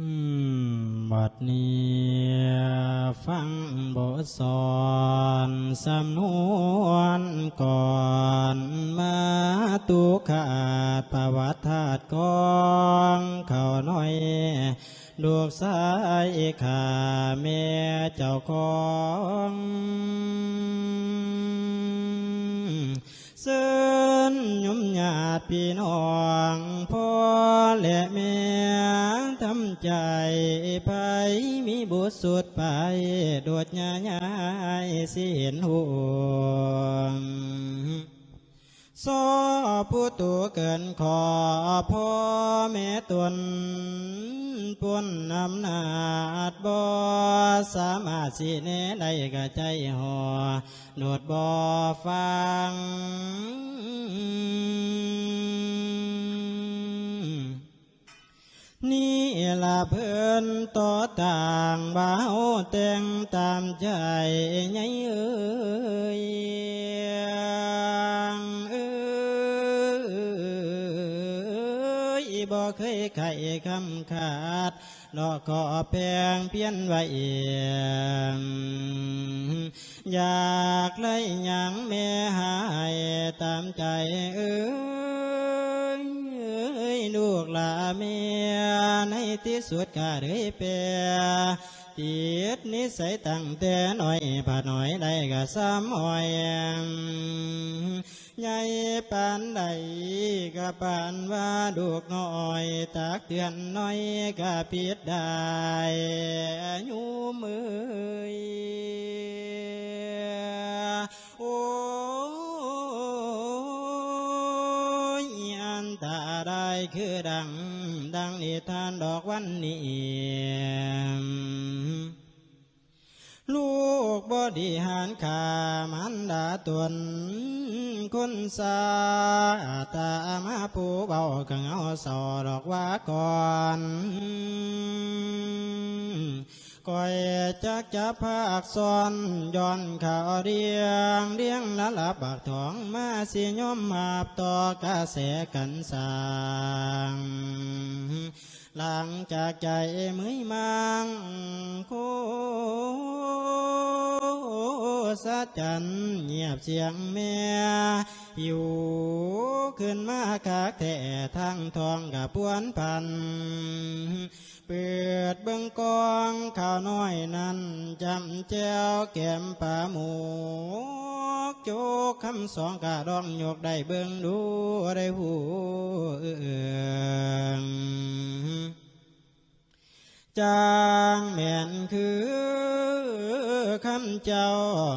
มบัดนี้ฟังบทสอนสำนวนก่อนมาตุขาดประวัติธาตุกองเขาน้อยลูกสายขาเมียเจ้าของเส้นยุมญาติพี่น้องพ่อและแม่ ทำใจไปมีบุตรสุดไปโดดญาญายสิเห็นห่วงสอผู้ตัวเกินขอพ่อแม่ตนปวนอำนาจบ่สามารถสิเนได้กะใจหอโนดบ่ฟัง เพื่อนต่อต่างบ่าวแต่งตามใจไงเอ้ยเอ้ยบ่เคยไข่คำขาดดอกขอแพงเพี้ยนไว้องอยากไล่ยังแม่หายตามใจเอ้ยเอ้ย ลูกหลาเมียในที่สุดก็ได้เปียจิตนิสัยตั้งแต่น้อยผ่าน้อยได้ก็ซ้ำอ้อยใหญ่ปานใดก็ปานว่าลูกน้อยตากเตือนน้อยก็ผิดได้ยูมือ คือดัง ดังนิทานดอกวันนี้ลูกบอดีหานขามันดาตวนคนสาตามาผู้เบากังเอาสอดอกว่าก่อน ก่อยจักจะภาคซ้อนย้อนข่าวเรียงเรียงละละบากทองมาสิยอมมาบต่อกระแสกันสางหลังจากใจมือมัง สะจันเงียบเสียงเมียอยู่ขึ้นมาคากแต่ทั้งทองกับปวนพัน เปิดเบื้องกองข้าวน้อยนั้นจำแจวแก้มปลาหมูโจกคำสองกะดองยกได้เบื้องดูได้หูเอือง จางแม่นคือคำเจ้า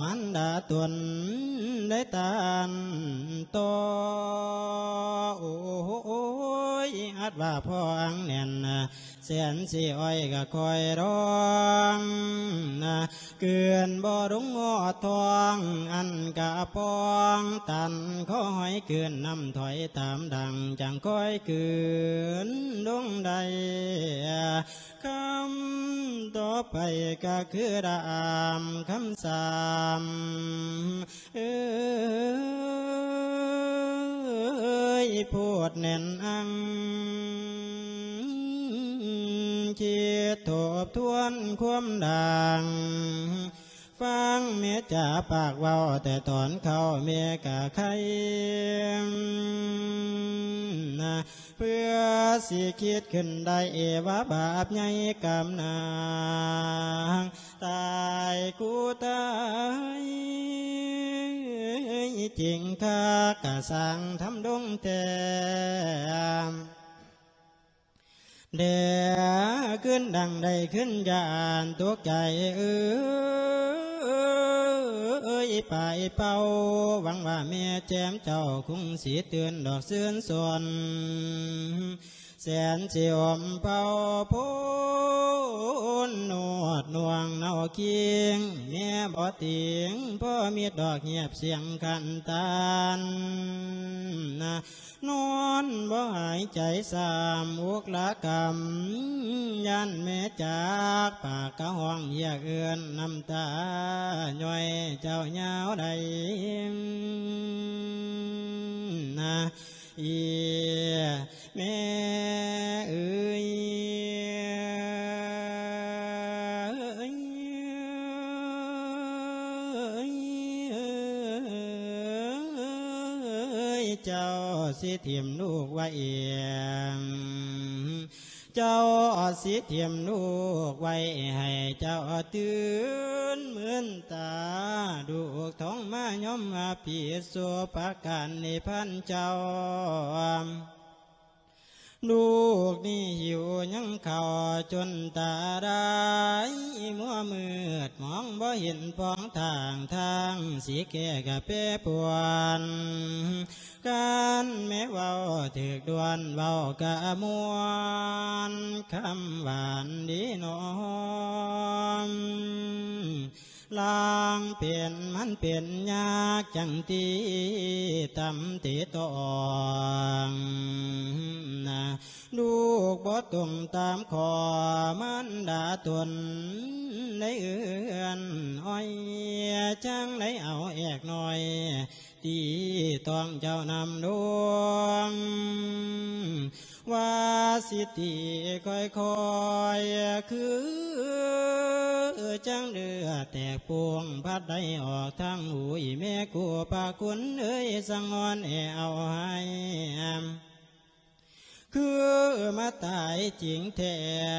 มันดาตวนได้ตานโตโอ้ยอั ดว่าพ่ออังแน่นนะแสนสีอ้อยก็คอยร้องนะเกินบ่รุงงอทองอันกะปองตันขอหอยเกินนำถอยตามดังจังคอยเกินดงใดคำต่อไปก็คือดามคำสามเอ้ยพูด แน่นอังคิด ฟังเมียจ่าปากเว้าแต่ตอนเขาเมียกะใครนะเพื่อสิคิดขึ้นได้เอวาบาปใหญ่กำนางตายกูตายจริงค่ากะสั่งทำดงแทมเดียขึ้นดังใดขึ้นยานตัวใจเอ้ เอ้ยไปเป่าหวังว่าแม่แจมเจ้าคงสีเตือนดอกเสื่อนส่วนแสนสิอมเป่าพู เคียงแม่บ่เตียงพ่อมีดอกเงียบเสียงคันตานนะนอนบ่หายใจสามอุกละกำยันแม่จากปากกะห้องอยากเอือนน้ำตาย่อยเจ้าเงาใดนะอี เจ้าสิถิมลูกไว้เอียงเจ้าสิเทียมลูกไว้ให้เจ้าตื่นเหมือนตา ดูกท้องมาย่อมอาผีสุปการนิพันเจ้า ลูกนี่หิวยังเข่าจนตาได้มัวมืดมองบ่เห็นปองทางทางสีแก่กะเปปวนการแม้เว้าถึกดวนเว้ากะมวนคำหวานดีหนอม ลางเปลี่ยนมันเปลี่ยนยากจังตีตำตีตองนะลูกบ่ตรงตามขอมันดาตนในเอื้อนอ้อยจังได้เอาแอกหน่อยตีต้องเจ้านำดวง ว่าสิติค่อยคอยๆคือจังเดือแตกปวงพัดได้ออกทางหูยแม่กูปาคุณเอ้ยสังอนเอเอาให้ คือมาตายจริงแท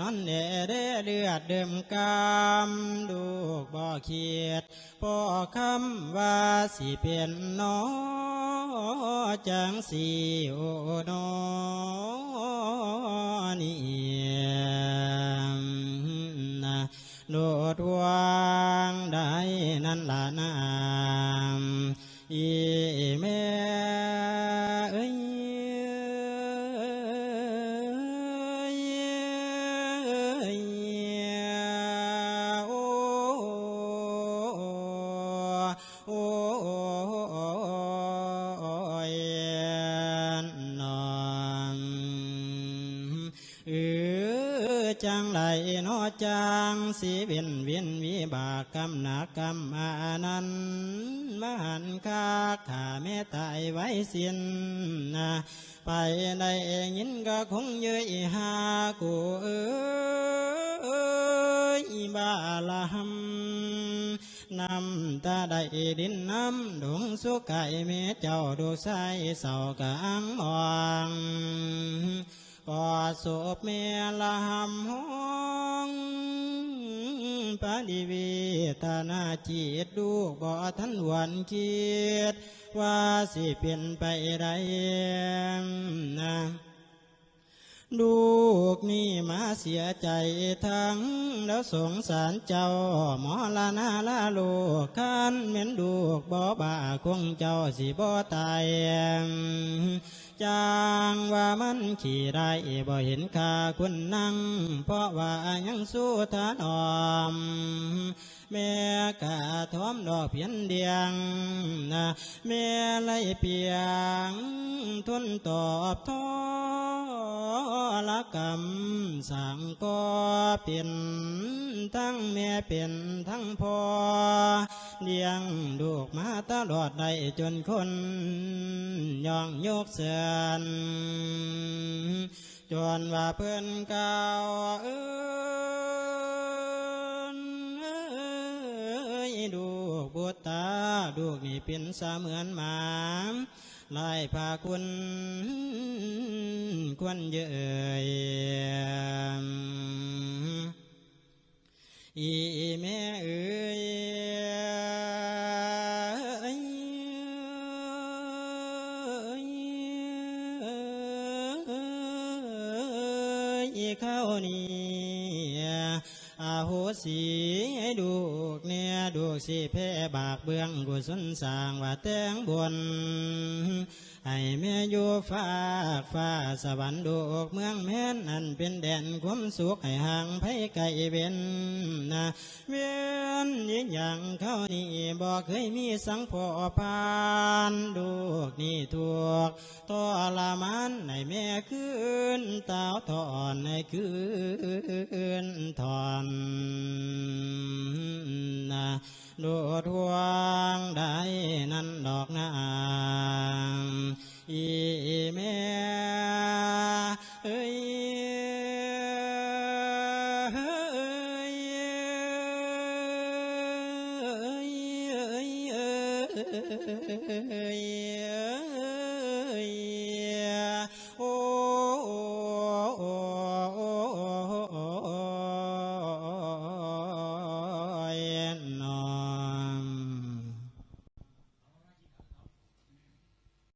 นอนแดเดเลือดเดิมกามลูกบ่เขียดพ่อคำว่าสิเป็นหนอจังสีโอโนนี่นะโดดวางได้นั่นละนามอีแม่ จังไรเนอจังสีเวียนเวียนวิบากกรรมหนักกรรมอานันมหันคาขาแม่ตายไว้สิ้นนะไปได้ยินก็คงเย้ยหากูเอ้ยบาลาหัมน้ำตาได้ดินน้ำดวงสุกไก่เมเจ้าดูใสเศร้ากะอังมอง กอดศพเมลหัมหงปาดิวีตนาจิตดูบ่ทันหวันคิดว่าสิเป็นไปได้นะ ลูกนี่มาเสียใจทั้ง แล้วสงสารเจ้า หมอลานาลาลูกคันเหม็นลูกบ่บ่าคงเจ้าสิบ่ตายจางว่ามันขี่ได้บ่เห็นค่าคุณนั่ง เพราะว่ายังสู้ทานอมแม่กะทอมดอกเพียนเดียงนะแม่ไล่เปียงทนตอบทอ กรรมสั่งก็เป็นทั้งแม่เป็นทั้งพ่อเลี้ยงลูกมาตลอดได้จนคนย่องยกเสือนจนว่าเพื่อนเก่าเอ้ยดูกบุตตาดูกนี่เป็นเสมือนหมาลายพาคุณ ควรเยยอีแม่เอ๋ยอีเข้านี่อาโหสีให้ดูกเนี่ยดูกสิแพ่บากเบื้องกุศลสางว่าแตงบน ให้แม่อยู่ฝากฟ้าสวรรค์ดูกเมืองแม่นอันเป็นแดนความสุขให้ห่างไผไกลเว้นนะเวียนยิ่งอย่างเขานี่บอกเคยมีสังพอพานดูกนี่ถูกทรมานให้แม่คืนเต้าถอนให้คืนถอนนะโดดวงได้นั่นดอกนา يا